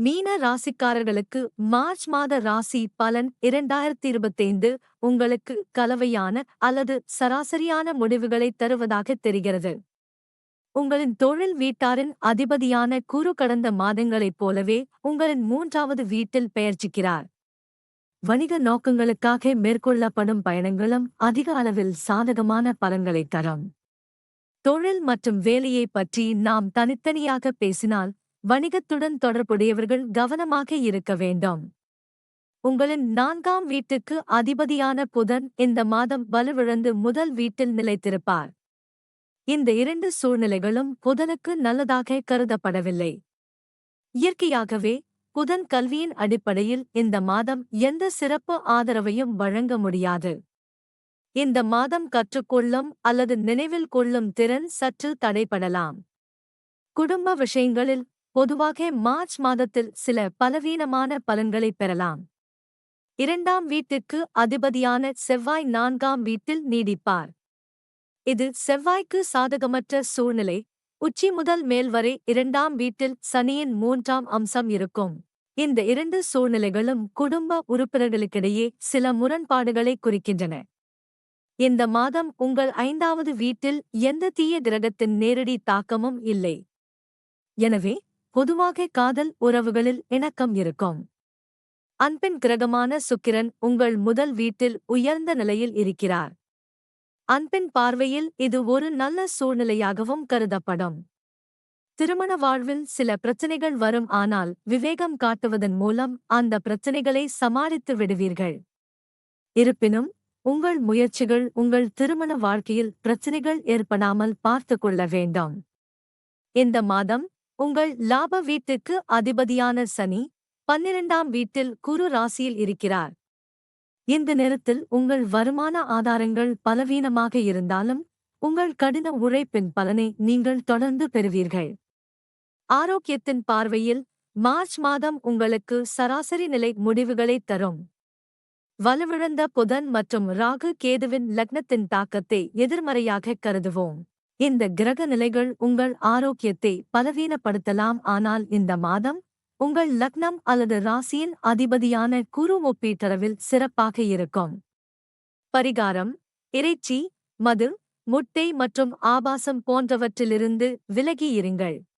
மீன ராசிக்காரர்களுக்கு மார்ச் மாத ராசி பலன் இரண்டாயிரத்தி இருபத்தைந்து உங்களுக்கு கலவையான அல்லது சராசரியான முடிவுகளை தருவதாக தெரிகிறது. உங்களின் தொழில் வீட்டாரின் அதிபதியான குரு கடந்த மாதங்களைப் போலவே உங்களின் மூன்றாவது வீட்டில் பெயர்ச்சிக்கிறார். வணிக நோக்கங்களுக்காக மேற்கொள்ளப்படும் பயணங்களும் அதிக அளவில் சாதகமான பலன்களைத் தரும். தொழில் மற்றும் வேலையை பற்றி நாம் தனித்தனியாக பேசினால் வணிகத்துடன் தொடர்புடையவர்கள் கவனமாக இருக்க வேண்டும். உங்களின் நான்காம் வீட்டுக்கு அதிபதியான புதன் இந்த மாதம் வலுவிழந்து முதல் வீட்டில் நிலைத்திருப்பார். இந்த இரண்டு சூழ்நிலைகளும் புதனுக்கு நல்லதாக கருதப்படவில்லை. இயற்கையாகவே புதன் கல்வியின் அடிப்படையில் இந்த மாதம் எந்த சிறப்பு ஆதரவையும் வழங்க முடியாது. இந்த மாதம் கற்றுக்கொள்ளும் அல்லது நினைவில் கொள்ளும் திறன் சற்று தடைபடலாம். குடும்ப விஷயங்களில் பொதுவாக மார்ச் மாதத்தில் சில பலவீனமான பலன்களைப் பெறலாம். இரண்டாம் வீட்டிற்கு அதிபதியான செவ்வாய் நான்காம் வீட்டில் நீடிப்பார். இது செவ்வாய்க்கு சாதகமற்ற சூழ்நிலை. உச்சி முதல் மேல் வரை இரண்டாம் வீட்டில் சனியின் மூன்றாம் அம்சம் இருக்கும். இந்த இரண்டு சூழ்நிலைகளும் குடும்ப உறுப்பினர்களுக்கிடையே சில முரண்பாடுகளை குறிக்கின்றன. இந்த மாதம் உங்கள் ஐந்தாவது வீட்டில் எந்த தீய கிரகத்தின் நேரடி தாக்கமும் இல்லை. எனவே பொதுவாக காதல் உறவுகளில் இணக்கம் இருக்கும். அன்பின் கிரகமான சுக்கிரன் உங்கள் முதல் வீட்டில் உயர்ந்த நிலையில் இருக்கிறார். அன்பின் பார்வையில் இது ஒரு நல்ல சூழ்நிலையாகவும் கருதப்படும். திருமண வாழ்வில் சில பிரச்சனைகள் வரும் ஆனால் விவேகம் காட்டுவதன் மூலம் அந்த பிரச்சனைகளை சமாளித்து விடுவீர்கள். இருப்பினும் உங்கள் முயற்சிகள் உங்கள் திருமண வாழ்க்கையில் பிரச்சனைகள் ஏற்படாமல் பார்த்து கொள்ள வேண்டும். இந்த மாதம் உங்கள் லாப வீட்டுக்கு அதிபதியான சனி பன்னிரண்டாம் வீட்டில் குரு ராசியில் இருக்கிறார். இந்த நேரத்தில் உங்கள் வருமான ஆதாரங்கள் பலவீனமாக இருந்தாலும் உங்கள் கடின உழைப்பின் பலனை நீங்கள் தொடர்ந்து பெறுவீர்கள். ஆரோக்கியத்தின் பார்வையில் மார்ச் மாதம் உங்களுக்கு சராசரி நிலை முடிவுகளை தரும். வலுவிழந்த புதன் மற்றும் ராகு கேதுவின் லக்னத்தின் தாக்கத்தை எதிர்மறையாக கருதுவோம். இந்த கிரக நிலைகள் உங்கள் ஆரோக்கியத்தை பலவீனப்படுத்தலாம். ஆனால் இந்த மாதம் உங்கள் லக்னம் அல்லது ராசியின் அதிபதியான குரு ஒப்பீட்டளவில் சிறப்பாக இருக்கும். பரிகாரம் இறைச்சி மது முட்டை மற்றும் ஆபாசம் போன்றவற்றிலிருந்து விலகி இருங்கள்.